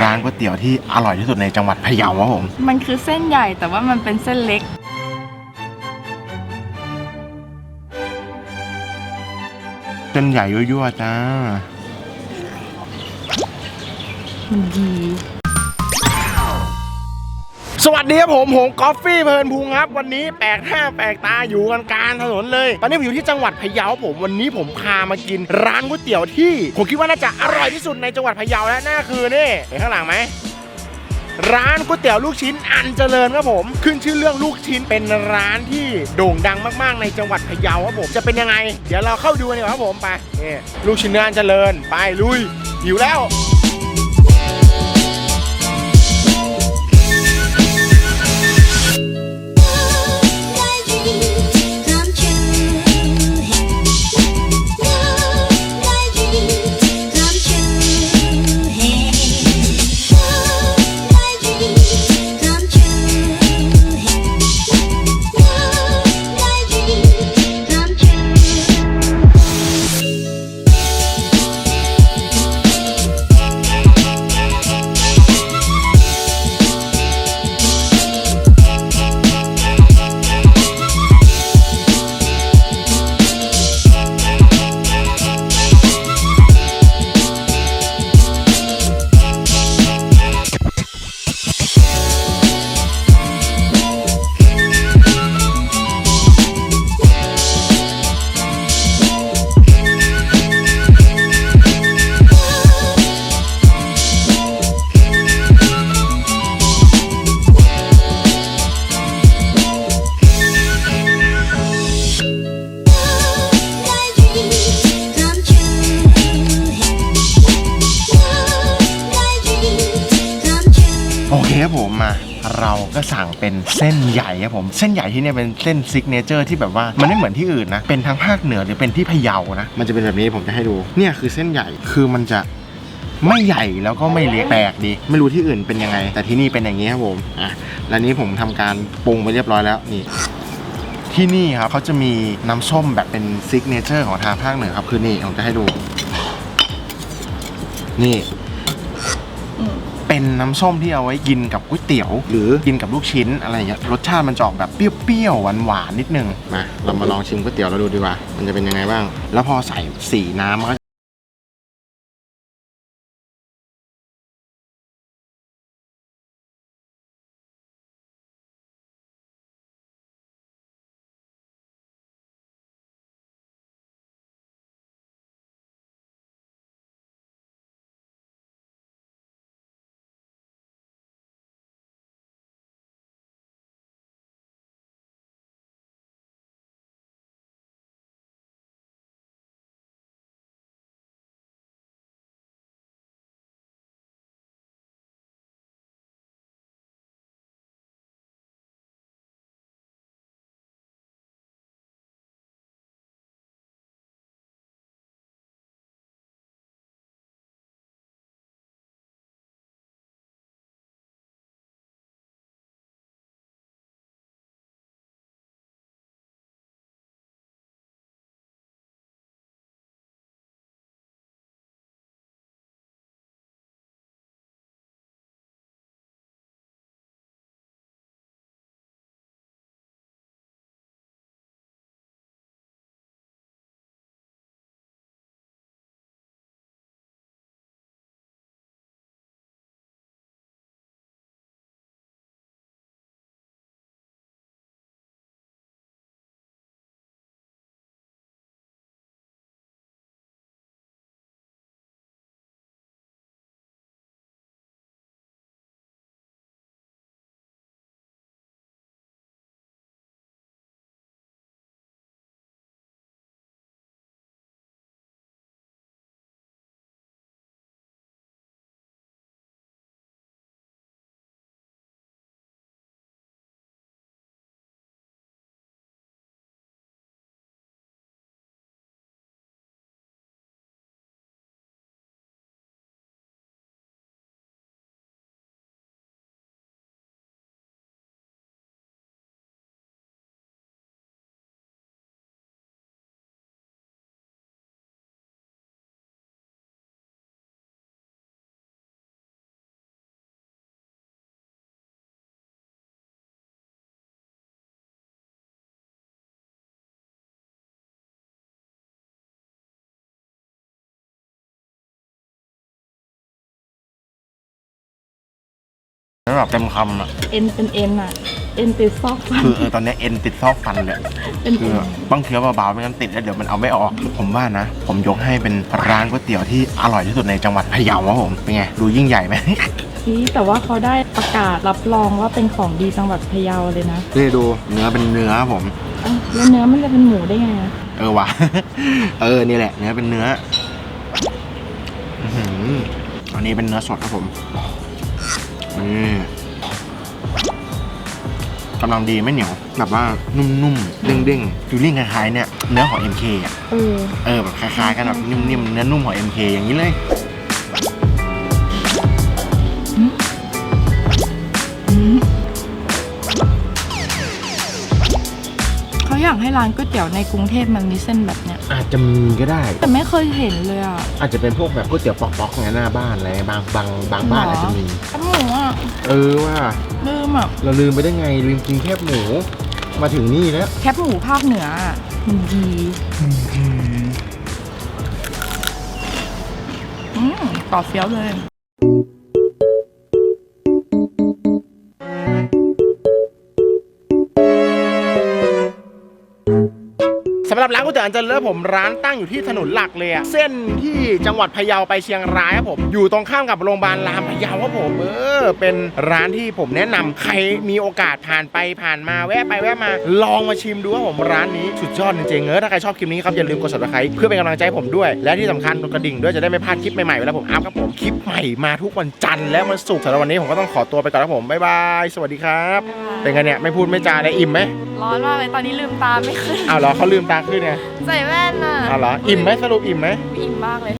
ร้านก๋วยเตี๋ยวที่อร่อยที่สุดในจังหวัดพะเยาครับผมมันคือเส้นใหญ่แต่ว่ามันเป็นเส้นเล็ก เส้นใหญ่ยั่วๆจ้า มันดี สวัสดีครับผมผมกอฟฟี่เพลินพุงครับวันนี้แปลกหน้าแปลกตาอยู่กันกลารถนนเลย ตอนนี้ผมอยู่ที่จังหวัดพะเยาผมวันนี้ผมพามากินร้านก๋วยเตี๋ยวที่ ผมคิดว่าน่าจะอร่อยที่สุดในจังหวัดพะเยาและนั่นก็คือนี่เห็นข้างหลังไหมร้านก๋วยเตี๋ยวลูกชิ้นอันเจริญครับผม ขึ้นชื่อเรื่องลูกชิ้นเป็นร้านที่โด่งดังมากๆ ในจังหวัดพะเยาครับผมจะเป็นยังไง เดี๋ยวเราเข้าดูกันดีกว่าครับผมไปนี่ลูกชิ้นเนื้ออันเจริญไปลุยหิวแล้ว โอเคครับผมมาเราก็สั่งเป็นเส้นใหญ่ครับผม เส้นใหญ่ที่เนี่ยเป็นเส้นซิกเนเจอร์ที่แบบว่ามันไม่เหมือนที่อื่นนะ เป็นทางภาคเหนือหรือเป็นที่พะเยานะ มันจะเป็นแบบนี้ผมจะให้ดู เนี่ยคือเส้นใหญ่คือมันจะไม่ใหญ่แล้วก็ไม่เล็กแปลกดี ไม่รู้ที่อื่นเป็นยังไง แต่ที่นี่เป็นอย่างนี้ครับผมอะแล้วนี้ผมทำการปรุงไปเรียบร้อยแล้วนี่ที่นี่ครับเขาจะมีน้ำส้มแบบเป็นซิกเนเจอร์ของทางภาคเหนือครับคือนี่ผมจะให้ดู นี่ เป็นน้ำส้มที่เอาไว้กินกับก๋วยเตี๋ยว หรือกินกับลูกชิ้นอะไรอย่างเงี้ยรสชาติมันจะออกแบบเปรี้ยวๆหวานๆนิดนึงมาเรามาลองชิมก๋วยเตี๋ยวเราดูดีกว่า มันจะเป็นยังไงบ้าง แล้วพอใส่สีน้ำมันก็ แบบเต็มคำอะเอ็นเป็นเอ็นอะเอ็นติดซอกฟัน คือเออตอนเนี้ยเอ็นติดซอกฟันเลยเป็น คือต้องเคี้ยวเบาๆไม่งั้นติดแล้วเดี๋ยวมันเอาไม่ออก ผมว่านะ ผมยกให้เป็นร้านก๋วยเตี๋ยวที่อร่อยที่สุดในจังหวัดพะเยาครับผมเป็นไงดูยิ่งใหญ่ไหมนี่แต่ว่าเขาได้ประกาศรับรองว่าเป็นของดีจังหวัดพะเยาเลยนะนี่ดูเนื้อเป็นเนื้อครับผมอ้าวแล้วเนื้อมันจะเป็นหมูได้ไงอะเออว่ะ เออ นี่แหละ เนื้อเป็นเนื้ออื้อหืออันนี้เป็นเนื้อสดครับผม นี่กำลังดีไม่เหนียวแบบว่านุ่มๆเด้งๆฟิลลิ่งคล้ายๆเนี่ยเนื้อของ MK อะเออเออแบบคล้ายๆกันแบบนิ่มๆเนื้อนุ่มของ MK อย่างนี้เลยเขาอยากให้ร้านก๋วยเตี๋ยวในกรุงเทพมันมีเส้นแบบเนี้ย อาจจะมีก็ได้ แต่ไม่เคยเห็นเลยอะอาจจะเป็นพวกแบบก๋วยเตี๋ยวป๊อกๆไงหน้าบ้านอะไรบางบางบางบ้านอาจจะมี แคบหมูอะเออว่าลืมอะเราลืมไปได้ไงลืมกินแคบหมู มาถึงนี่แล้วแคบหมูภาคเหนืออะมันดีอืมต่อเฟี้ยวเลย รับร้านก๋วยเตี๋ยวอันเจริญผมร้านตั้งอยู่ที่ถนนหลักเลยอะเส้นที่จังหวัดพะเยาไปเชียงรายครับผมอยู่ตรงข้ามกับโรงพยาบาลรามพะเยาครับผมเออ เป็นร้านที่ผมแนะนำใครมีโอกาสผ่านไปผ่านมาแวะไปแวะมา ลองมาชิมดูครับผมร้านนี้สุดยอดจริงๆเออถ้าใครชอบคลิปนี้ครับอย่าลืมกด subscribe เพื่อเป็นกำลังใจให้ผมด้วย และที่สำคัญกดกระดิ่งด้วยจะได้ไม่พลาดคลิปใหม่ๆเวลาผมอัพครับผมคลิปใหม่มาทุกวันจันทร์และวันศุกร์สำหรับวันนี้ผมก็ต้องขอตัวไปก่อนครับผมบ๊ายบายสวัสดีครับ เป็นไงเนี่ยไม่พูดไม่จาเลยอิ่มไหมร้อนมากเลยตอนนี้ลืมตาไม่ขึ้นอ้าวเหรอเขาลืมตาขึ้นไงใส่แว่นอะอ้าวเหรออิ่มไหมสรุปอิ่มไหมอิ่มมากเลย